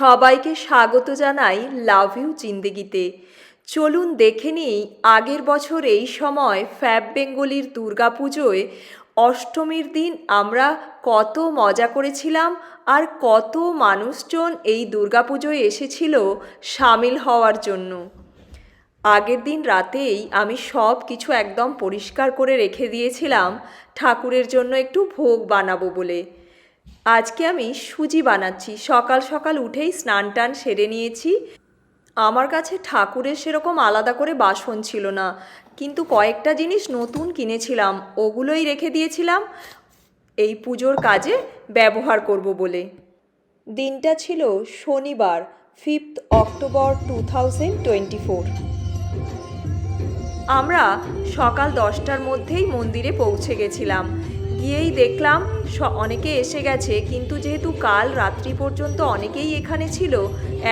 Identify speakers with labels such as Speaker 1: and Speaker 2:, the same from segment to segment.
Speaker 1: সবাইকে স্বাগত জানাই লাভ ইউ জিন্দেগিতে। চলুন দেখে নিই আগের বছর এই সময় ফ্যাব বেঙ্গলির দুর্গাপুজোয় অষ্টমীর দিন আমরা কত মজা করেছিলাম আর কত মানুষজন এই দুর্গাপুজোয় এসেছিল সামিল হওয়ার জন্য। আগের দিন রাতেই আমি সব কিছু একদম পরিষ্কার করে রেখে দিয়েছিলাম, ঠাকুরের জন্য একটু ভোগ বানাবো বলে। আজকে আমি সুজি বানাচ্ছি। সকাল সকাল উঠেই স্নান টান সেরে নিয়েছি। আমার কাছে ঠাকুরের সেরকম আলাদা করে বাসন ছিল না। কিন্তু কয়েকটা জিনিস নতুন কিনেছিলাম, ওগুলোই রেখে দিয়েছিলাম। এই পুজোর কাজে ব্যবহার করব বলে। দিনটা ছিল শনিবার, fifth October two thousand twenty four. আমরা সকাল দশটার মধ্যেই মন্দিরে পৌঁছে গেছিলাম। গিয়েই দেখলাম অনেকে এসে গেছে, কিন্তু যেহেতু কাল রাত্রি পর্যন্ত অনেকেই এখানে ছিল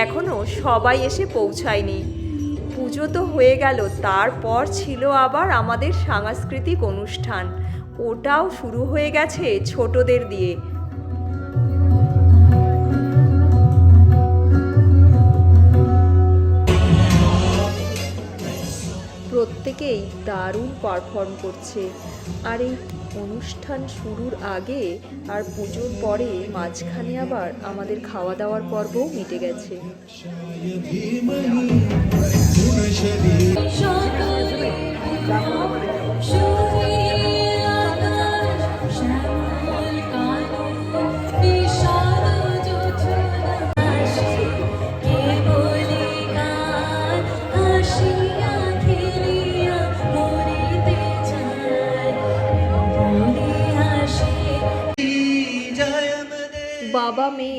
Speaker 1: এখনও সবাই এসে পৌঁছায়নি। পুজো তো হয়ে গেল, তারপর ছিল আবার আমাদের সাংস্কৃতিক অনুষ্ঠান। ওটাও শুরু হয়ে গেছে ছোটদের দিয়ে। প্রত্যেকেই দারুণ পারফর্ম করছে। আর এই অনুষ্ঠান শুরুর আগে আর পুজোর পরে মাঝখানে আবার আমাদের খাওয়া দাওয়ার পর্বও মিটে গেছে।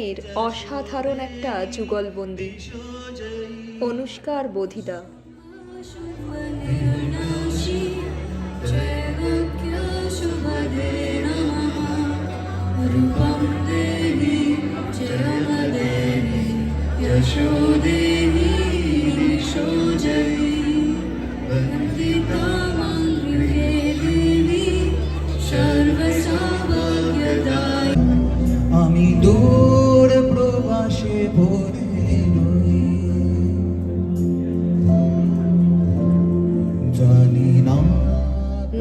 Speaker 1: মেয়ের অসাধারণ একটা যুগলবন্দি অনুষ্কার বোধিদা
Speaker 2: रूपं देहि जयमदेहि यशो देहि दिशो जयि वन्दितामङ्गे देवी सर्वसौभाग्यदायि
Speaker 3: আমি না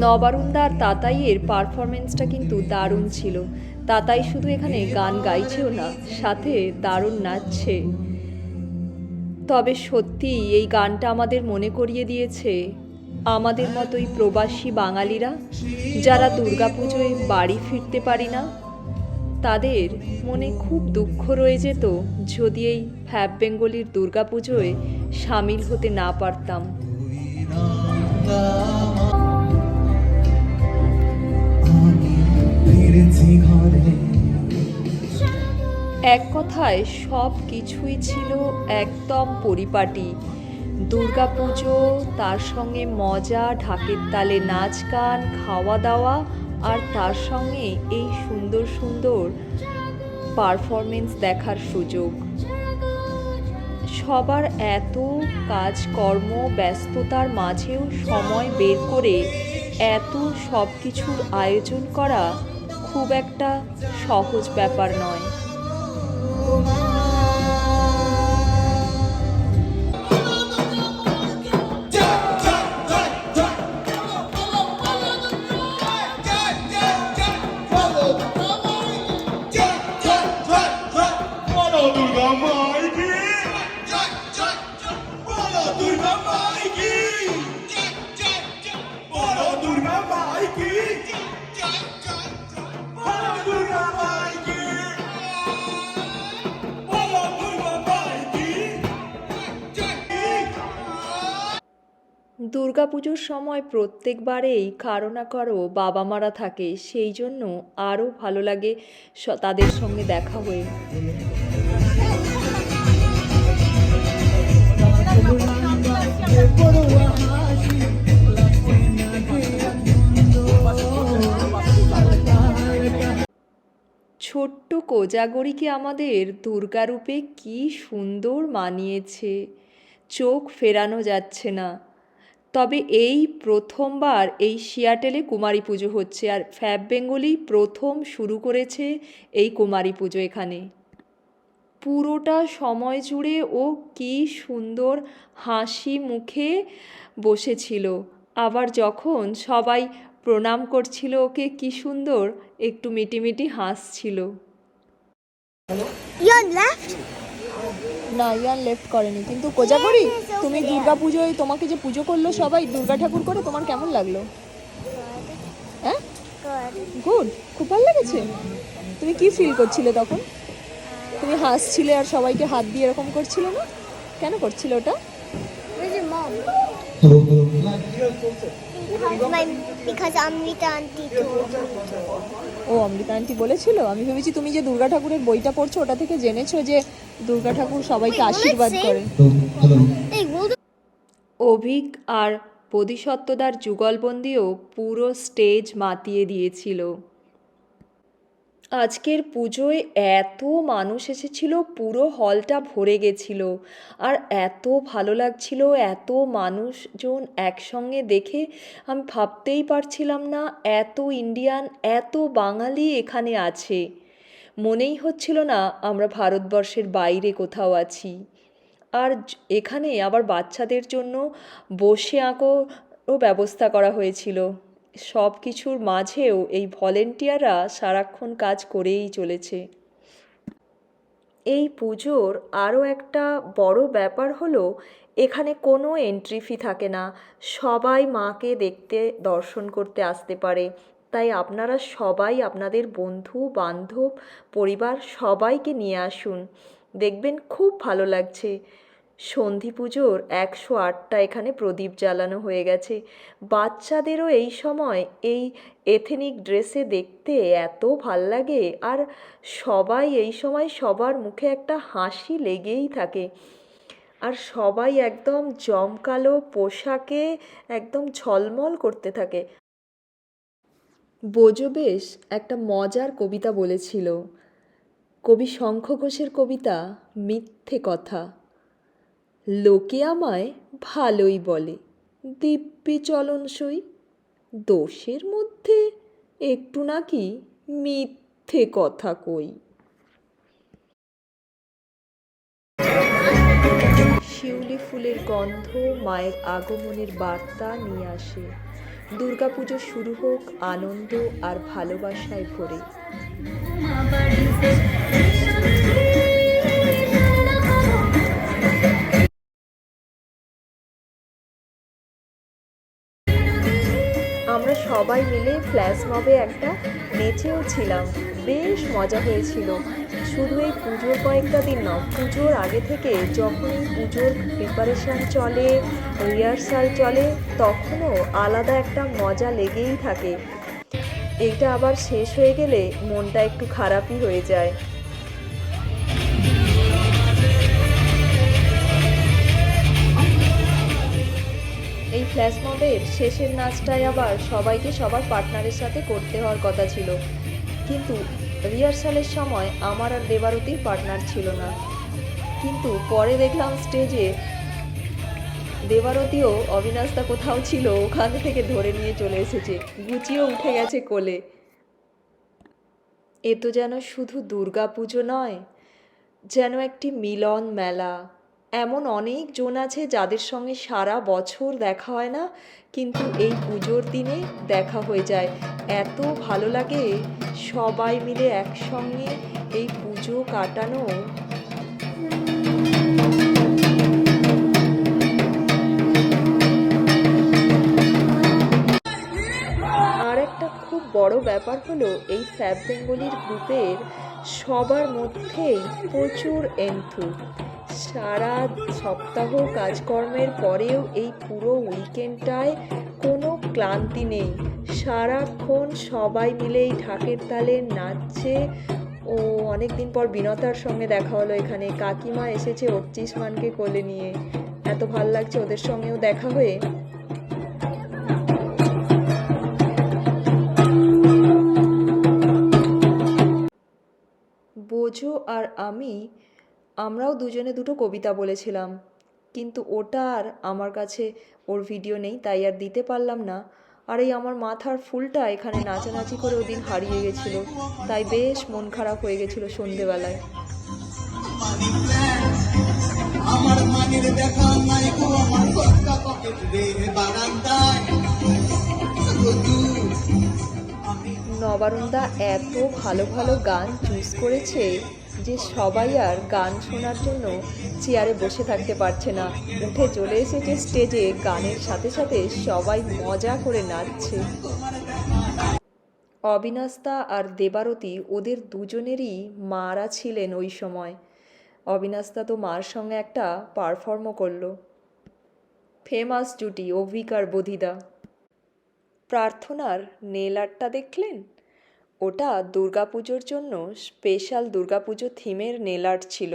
Speaker 1: নবারুণদার তাতাইয়ের পারফরমেন্সটা কিন্তু দারুণ ছিল। তাতাই শুধু এখানে গান গাইছেও না, সাথে দারুণ নাচছে। তবে সত্যি এই গানটা আমাদের মনে করিয়ে দিয়েছে আমাদের মতোই প্রবাসী বাঙালিরা, যারা দুর্গাপুজোয় বাড়ি ফিরতে পারি না তাদের মনে খুব দুঃখ রয়ে যেত যদি এই ফ্যাব বেঙ্গলির দুর্গাপুজোয় সামিল হতে না পারতাম। এক কথায় সব কিছুই ছিল একদম পরিপাটি। দুর্গাপুজো, তার সঙ্গে মজা, ঢাকের তালে নাচ গান, খাওয়া দাওয়া আর তার সঙ্গে এই সুন্দর সুন্দর পারফরমেন্স দেখার সুযোগ। সবার এত কাজকর্ম, ব্যস্ততার মাঝেও সময় বের করে এত সব কিছুর আয়োজন করা খুব একটা সহজ ব্যাপার নয়। দুর্গাপুজোর সময় প্রত্যেকবারেই কারও না কারও বাবা মারা থাকে, সেই জন্য আরও ভালো লাগে তাদের সঙ্গে দেখা হয়ে। ছোট্ট কোজাগরীকে আমাদের দুর্গারূপে কি সুন্দর মানিয়েছে। চোখ ফেরানো যাচ্ছে না। তবে এই প্রথমবার এই সিয়াটেলে কুমারী পুজো হচ্ছে আর ফ্যাব বেঙ্গলি প্রথম শুরু করেছে এই কুমারী পুজো এখানে পুরোটা সময় জুড়ে ও কি সুন্দর হাসি মুখে বসেছিল আবার যখন সবাই প্রণাম করছিল ওকে, কি সুন্দর একটু মিটিমিটি হাসছিল? না ইয়ান লেফট করেনি। কিন্তু কোজাগরি তুমি দুর্গা পুজোয় তোমাকে যে পুজো করল সবাই দুর্গা ঠাকুর করে তোমার কেমন লাগল? হ্যাঁ. গুড খুব ভালো লেগেছে? তুমি কি ফিল করছিলে তখন? তুমি হাসছিলে আর সবাইকে হাত দিয়ে এরকম করছিলে না? কেন করছিলে ওটা?
Speaker 4: My because Amrita told me. to.
Speaker 1: ও অমৃতা আন্টি বলেছিল? আমি ভেবেছি তুমি যে দুর্গা ঠাকুরের বইটা পড়ছো ওটা থেকে জেনেছো যে দুর্গা ঠাকুর সবাইকে আশীর্বাদ করে। অভিক আর বোধিসত্ত্বদার যুগলবন্দিও পুরো স্টেজ মাতিয়ে দিয়েছিল। আজকের পুজোয় এত মানুষ এসেছিল, পুরো হলটা ভরে গেছিল। আর এত ভালো লাগছিল, এত মানুষজন একসঙ্গে দেখে আমি ভাবতেই পারছিলাম না, এত ইন্ডিয়ান, এত বাঙালি এখানে আছে। মনেই হচ্ছিল না, আমরা ভারতবর্ষের বাইরে কোথাও আছি। আর এখানে আবার বাচ্চাদের জন্য বসে আঁকোরও ব্যবস্থা করা হয়েছিল। সব কিছুর মাঝেও এই ভলেন্টিয়াররা সারাক্ষণ কাজ করেই চলেছে। এই পুজোর আরও একটা বড় ব্যাপার হলো, এখানে কোনো এন্ট্রি ফি থাকে না। সবাই মাকে দেখতে, দর্শন করতে আসতে পারে। তাই আপনারা সবাই, আপনাদের বন্ধু, বান্ধব, পরিবার সবাইকে নিয়ে আসুন। দেখবেন খুব ভালো লাগছে। সন্ধি পুজোর একশো আটটা এখানে প্রদীপ জ্বালানো হয়ে গেছে। বাচ্চাদেরও এই সময় এই এথেনিক ড্রেসে দেখতে এত ভালো লাগে আর সবাই এই সময় সবার মুখে একটা হাসি লেগেই থাকে। আর সবাই একদম জমকালো পোশাকে একদম ঝলমল করতে থাকে। বোজো বেশ একটা মজার কবিতা বলেছিল, কবি শঙ্খ ঘোষের কবিতা মিথ্যে কথা। লোকে আমায় ভালোই বলে। দিব্যি চলনসই। দোষের মধ্যে একটু নাকি মিথ্যে কথা কই। শিউলি ফুলের গন্ধ মায়ের আগমনের বার্তা নিয়ে আসে। দুর্গাপুজো শুরু হোক আনন্দ আর ভালোবাসায় ভরে। সবাই মিলে ফ্ল্যাশ মবে একটা নেচেও ছিলাম। বেশ মজা হয়েছিল। শুধু এই পুজোর কয়েকটা দিন নয় পুজোর আগে থেকে যখন পুজোর প্রিপারেশান চলে রিহার্সাল চলে, তখনও আলাদা একটা মজা লেগেই থাকে। এটা আবার শেষ হয়ে গেলে মনটা একটু খারাপই হয়ে যায়। এই ফ্ল্যাশ মবের শেষের নাচটাই আবার সবাইকে সবার পার্টনারের সাথে করতে হওয়ার কথা ছিল। কিন্তু রিহার্সালের সময় আমার আর দেবারতীর পার্টনার ছিল না। কিন্তু পরে দেখলাম স্টেজে দেবারতীও অবিনাশদা কোথাও ছিল, ওখান থেকে ধরে নিয়ে চলে এসেছে। গুছিয়েও উঠে গেছে কোলে। এ তো যেন শুধু দুর্গা পুজো নয়, যেন একটি মিলন মেলা। এমন অনেক জন আছে যাদের সঙ্গে সারা বছর দেখা হয় না, কিন্তু এই পুজোর দিনে দেখা হয়ে যায়। এত ভালো লাগে সবাই মিলে একসঙ্গে এই পুজো কাটানো। আর একটা খুব বড় ব্যাপার হলো, এই ফ্যাব বেঙ্গলির গ্রুপের সবার মধ্যেই প্রচুর এন্থু সারা সপ্তাহ কাজকর্মের পরেও এই পুরো উইকেন্ডটায় কোনো ক্লান্তি নেই। সারাক্ষণ সবাই মিলে এই ঢাকের তালে নাচছে। ও অনেক দিন পর বিনতার সঙ্গে দেখা হলো এখানে। কাকিমা এসেছে অর্চিস মানকে কোলে নিয়ে। এত ভালো লাগছে ওদের সঙ্গেও দেখা হয়ে। বোঝো আর আমি আমরাও দুজনে দুটো কবিতা বলেছিলাম। কিন্তু ওটা আর আমার কাছে ওর ভিডিও নেই তাই আর দিতে পারলাম না। আর এই আমার মাথার ফুলটা এখানে নাচানাচি করে ওদিন হারিয়ে গেছিল। তাই বেশ মন খারাপ হয়ে গেছিল সন্ধেবেলায়।
Speaker 3: আমার মানের দেখা নাই গো আমার কটকা পকেট রে বারান্দায়।
Speaker 1: নবারুণদা এত ভালো ভালো গান চুজ করেছে। যে সবাই আর গান শোনার জন্য চেয়ারে বসে থাকতে পারছে না। উঠে চলে এসেছে স্টেজে, গানের সাথে সাথে সবাই মজা করে নাচছে। অবিনাশদা আর দেবারতী ওদের দুজনেরই মারা ছিলেন ওই সময়। অবিনাশদা তো মার সঙ্গে একটা পারফর্মও করল। ফেমাস জুটি, অভিকার বোধিদা। প্রার্থনার নেল দেখলেন? ওটা দুর্গাপুজোর জন্য স্পেশাল দুর্গাপুজো থিমের নেল আর্ট ছিল।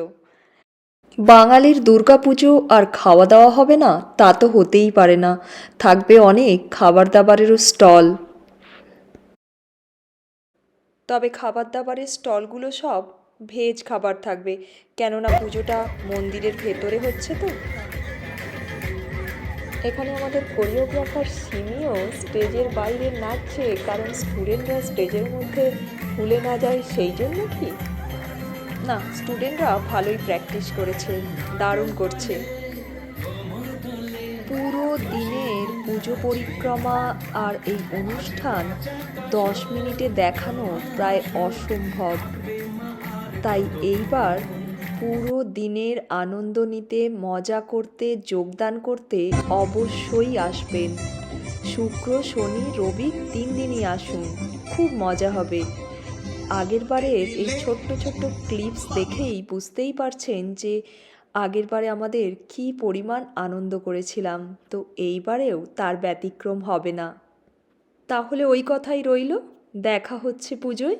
Speaker 1: বাঙালির দুর্গাপুজো আর খাওয়া দাওয়া হবে না, তা তো হতেই পারে না। থাকবে অনেক খাবার দাবারেরও স্টল। তবে খাবার দাবারের স্টলগুলো সব ভেজ খাবার থাকবে। কেননা পুজোটা মন্দিরের ভেতরে হচ্ছে তো। এখানে আমাদের কোরিওগ্রাফার সিমিও স্টেজের বাইরে নাচছে, কারণ স্টুডেন্টরা স্টেজের মধ্যে ভুলে না যায় সেই জন্য কি? না, স্টুডেন্টরা ভালোই প্র্যাকটিস করেছে, দারুণ করছে। পুরো দিনের পুজো পরিক্রমা আর এই অনুষ্ঠান দশ মিনিটে দেখানো প্রায় অসম্ভব। তাই এইবার পুরো দিনের আনন্দ নিতে, মজা করতে, যোগদান করতে অবশ্যই আসবেন। শুক্র, শনি, রবি তিন দিনই আসুন। খুব মজা হবে। আগেরবারের এই ছোট্ট ছোট্ট ক্লিপস দেখেই বুঝতেই পারছেন যে আগেরবারে আমাদের কী পরিমাণ আনন্দ করেছিলাম। তো এইবারেও তার ব্যতিক্রম হবে না। তাহলে ওই কথাই রইল। দেখা হচ্ছে পুজোয়।